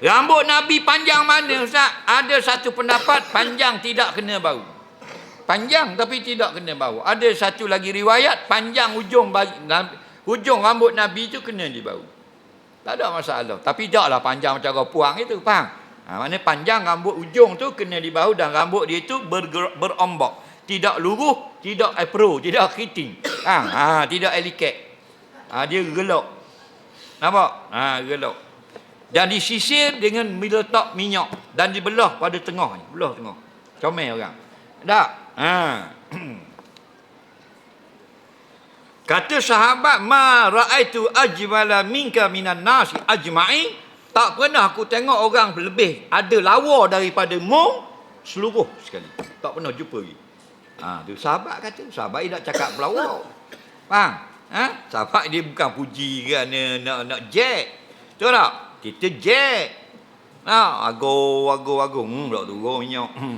Rambut Nabi panjang mana Ustaz? Ada satu pendapat panjang tidak kena bau. Panjang tapi tidak kena bau. Ada satu lagi riwayat panjang hujung bagi, hujung rambut Nabi itu kena dibau. Tak ada masalah. Tapi taklah panjang macam puang itu, faham? Ha, mana panjang rambut ujung tu kena dibau dan rambut dia itu berombak. Tidak luruh, tidak afro, tidak keriting. Ha, ha, tidak eliket. Ha, dia gelok. Nampak? Ha, gelok. Dan disisir dengan diletak minyak dan dibelah pada tengah ni, belah tengah. Comel orang. Tak? Ha. Kata sahabat ma raaitu ajmala minka minan nasi ajma'i tak pernah aku tengok orang lebih ada lawa daripada mu seluruh sekali. Tak pernah jumpa lagi. Ha, tu sahabat kata, sahabat dia nak cakap pelawak. Faham? Ha? Sahabat dia bukan puji kerana nak nak jack. Betul tak? Kita jack. Ha, ago, ago, ago. Hmm, tak turun minyak. Hmm.